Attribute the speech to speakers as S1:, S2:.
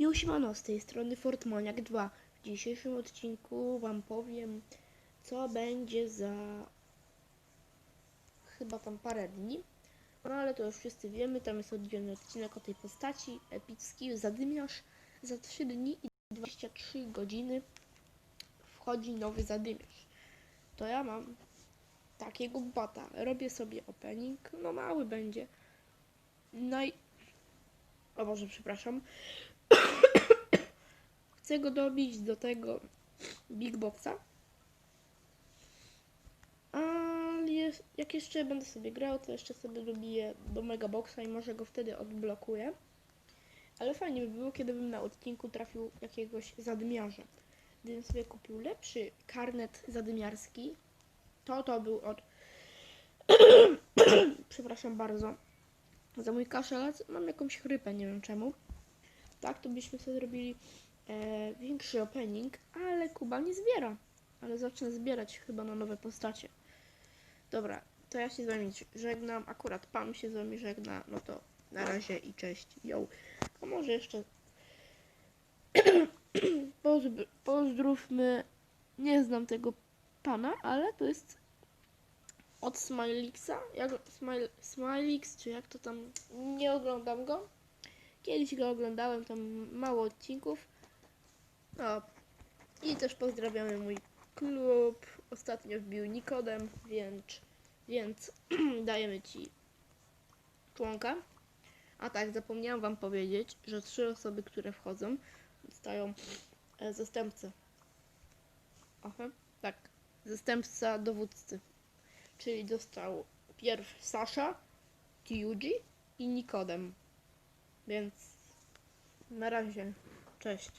S1: Już siemano, z tej strony Fortmaniak 2. W dzisiejszym odcinku wam powiem, co będzie za chyba tam parę dni. No ale to już wszyscy wiemy, tam jest oddzielny odcinek o tej postaci, epicki, zadymiarz. Za 3 dni i 23 godziny wchodzi nowy zadymiarz. To ja mam takiego bata. Robię sobie opening, no mały będzie. Naj... O Boże, przepraszam. Chcę go dobić do tego Big Boxa. A jest, jak jeszcze będę sobie grał, to jeszcze sobie dobiję do Mega Boxa i może go wtedy odblokuję. Ale fajnie by było, kiedybym na odcinku trafił jakiegoś zadymiarza. Gdybym sobie kupił lepszy karnet zadymiarski, to to był od... Przepraszam bardzo za mój kaszelec. Mam jakąś chrypę, nie wiem czemu. Tak, to byśmy sobie zrobili e, większy opening, ale Kuba nie zbiera. Ale zacznę zbierać chyba na nowe postacie. Dobra, to ja się z wami żegnam. Akurat pan się z wami żegna. No to na razie i cześć. Yo. A może jeszcze Pozdr- pozdrówmy. Nie znam tego pana, ale to jest od Smilexa. Jak Smile, Smilix, czy jak to tam. Nie oglądam go. Kiedyś go oglądałem, tam mało odcinków. No. I też pozdrawiamy mój klub. Ostatnio wbił Nikodem, więc, więc dajemy ci członka. A tak, zapomniałam wam powiedzieć, że trzy osoby, które wchodzą, dostają e, zastępcę. Aha, tak. Zastępca dowódcy. Czyli dostał pierw Sasha, Tiuji i Nikodem. Więc na razie. Cześć.